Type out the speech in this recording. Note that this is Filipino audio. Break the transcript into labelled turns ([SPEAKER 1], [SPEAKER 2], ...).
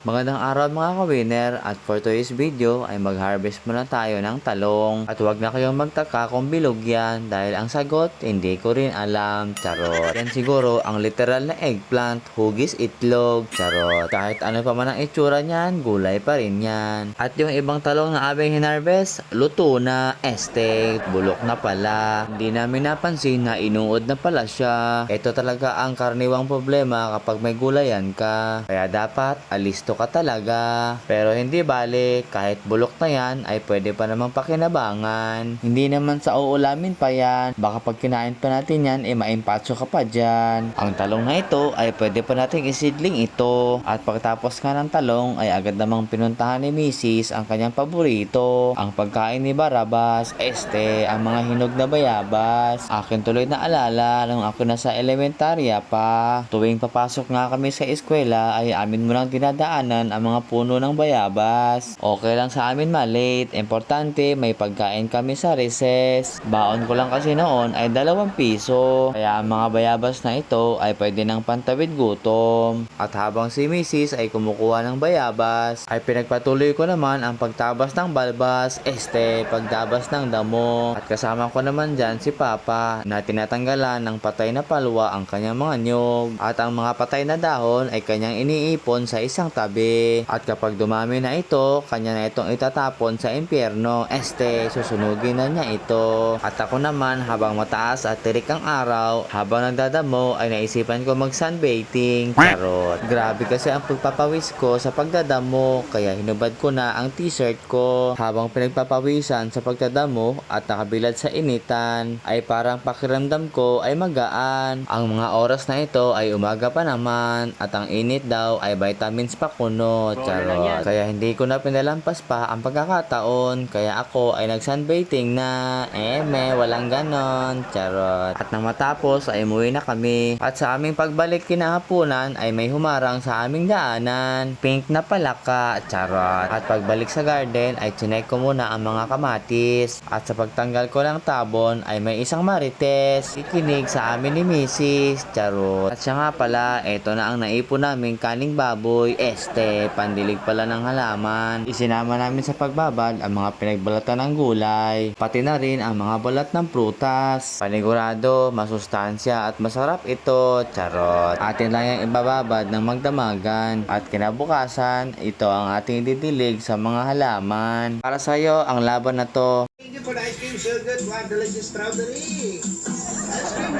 [SPEAKER 1] Magandang araw mga ka-winner at for today's video ay mag-harvest muna tayo ng talong at huwag na kayong magtaka kung bilog yan dahil ang sagot hindi ko rin alam, charot. Yan siguro ang literal na eggplant, hugis itlog, charot. Kahit ano pa man ang itsura niyan, gulay pa rin yan. At yung ibang talong na aming hinarvest, luto na, este, bulok na pala. Hindi namin napansin na inuod na pala siya. Ito talaga ang karaniwang problema kapag may gulayan ka. Kaya dapat alisto ka talaga. Pero hindi bale, kahit bulok na yan ay pwede pa namang pakinabangan. Hindi naman sa uulamin pa yan. Baka pag kinain pa natin yan, eh maimpatso ka pa dyan. Ang talong na ito ay pwede pa nating isidling ito. At pagtapos nga ng talong ay agad namang pinuntahan ni Mrs. ang kanyang paborito. Ang pagkain ni Barabas, este, ang mga hinog na bayabas. Akin tuloy na alala nung ako nasa elementarya pa. Tuwing papasok nga kami sa eskwela ay amin mo lang dinadaanan ang mga puno ng bayabas. Okay lang sa amin malate. Importante may pagkain kami sa recess. Baon ko lang kasi noon ay dalawang piso. Kaya ang mga bayabas na ito ay pwede nang pantawid gutom. At habang si Mrs. ay kumukuha ng bayabas, ay pinagpatuloy ko naman ang pagtabas ng balbas, este, pagtabas ng damo. At kasama ko naman dyan si Papa na tinatanggalan ng patay na palwa ang kanyang mga nyog. At ang mga patay na dahon ay kanyang iniipon sa isang tabi. At kapag dumami na ito, kanya na itong itatapon sa impyerno. Este, susunugin na niya ito. At ako naman, habang mataas at tirik ang araw, habang nagdadamo ay naisipan ko mag sunbathing. Charot. Grabe kasi ang pagpapawis ko sa pagdadamo, kaya hinubad ko na ang t-shirt ko. Habang pinagpapawisan sa pagdadamo at nakabilad sa initan, ay parang pakiramdam ko ay magaan. Ang mga oras na ito ay umaga pa naman at ang init daw ay vitamins pa kuno. Charot. Kaya hindi ko na pinalampas pa ang pagkakataon. Kaya ako ay nag-sunbathing na. Eh, me, walang ganon. Charot. At nang matapos ay umuwi na kami. At sa aming pagbalik kinahaponan ay may humarang sa aming daanan. Pink na palaka. Charot. At pagbalik sa garden ay chinek ko muna ang mga kamatis. At sa pagtanggal ko ng tabon ay may isang marites. Ikinig sa amin ni Mrs. Charot. At siya nga pala, eto na ang naipon namin kaning baboy. Este, pandilig pala ng halaman. Isinama namin sa pagbabad ang mga pinagbalatan ng gulay. Pati na rin ang mga balat ng prutas. Panigurado, masustansya at masarap ito. Charot. Atin lang yung ibababad ng magdamagan. At kinabukasan, ito ang ating didilig sa mga halaman. Para sa'yo, ang laban na to
[SPEAKER 2] Thank you for the ice cream, so good. Wow, delicious strawberry. Ice cream